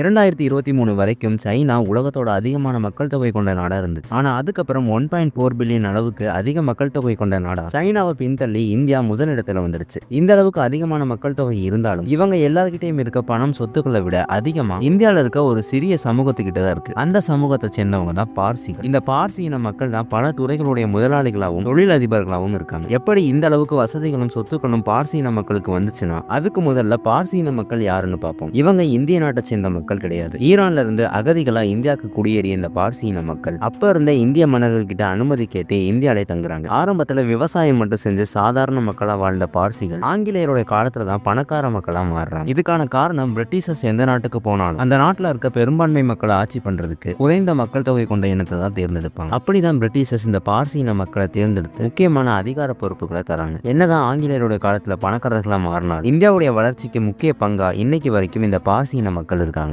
இரண்டாயிரத்தி இருபத்தி மூணு வரைக்கும் சைனா உலகத்தோட அதிகமான மக்கள் தொகை கொண்ட நாடா இருந்துச்சு. ஆனா அதுக்கப்புறம் ஒன் பாயிண்ட் ஃபோர் பில்லியன் அளவுக்கு அதிக மக்கள் தொகை கொண்ட நாடா சைனாவை பின்தள்ளி இந்தியா முதலிடத்துல வந்துருச்சு. இந்த அளவுக்கு அதிகமான மக்கள் தொகை இருந்தாலும் இவங்க எல்லாருக்கிட்டையும் இருக்க பணம் சொத்துக்களை விட அதிகமா இந்தியால இருக்க ஒரு சிறிய சமூகத்துக்கிட்ட தான் இருக்கு. அந்த சமூகத்தை சேர்ந்தவங்க தான் பார்சி இந்த பார்சி இன மக்கள் தான் பல துறைகளுடைய முதலாளிகளாகவும் தொழிலதிபர்களாகவும் இருக்காங்க. எப்படி இந்த அளவுக்கு வசதிகளும் சொத்துக்களும் பார்சி இன மக்களுக்கு வந்துச்சுன்னா அதுக்கு முதல்ல பார்சி இன மக்கள் யாருன்னு பார்ப்போம். இவங்க இந்திய நாட்டை சேர்ந்த மக்கள் கிடையாது. ஈரான்ல இருந்து அகதிகளா இந்தியாவுக்கு குடியேறிய இந்த பார்சி இன மக்கள் அப்ப இருந்த இந்திய மன்னர்கள் கிட்ட அனுமதி கேட்டு இந்தியாவிலே தங்குறாங்க. ஆரம்பத்துல விவசாயம் மட்டும் செஞ்சு சாதாரண மக்களா வாழ்ந்த பார்சிகள் ஆங்கிலேயருடைய காலத்துல தான் பணக்கார மக்களா மாறுறாங்க. இதுக்கான காரணம் பிரிட்டிஷர்ஸ் எந்த நாட்டுக்கு போனாலும் அந்த நாட்டுல இருக்க பெரும்பான்மை மக்களை ஆட்சி பண்றதுக்கு குறைந்த மக்கள் தொகை கொண்ட இனத்தை தான் தேர்ந்தெடுப்பாங்க. அப்படிதான் பிரிட்டிஷர்ஸ் இந்த பார்சி இன மக்களை தேர்ந்தெடுத்து முக்கியமான அதிகார பொறுப்புகளை தராங்க. என்னதான் ஆங்கிலேயருடைய காலத்துல பணக்காரர்களா மாறினாலும் இந்தியாவுடைய வளர்ச்சிக்கு முக்கிய பங்கா இன்னைக்கு வரைக்கும் இந்த பார்சி இன மக்கள் இருக்காங்க.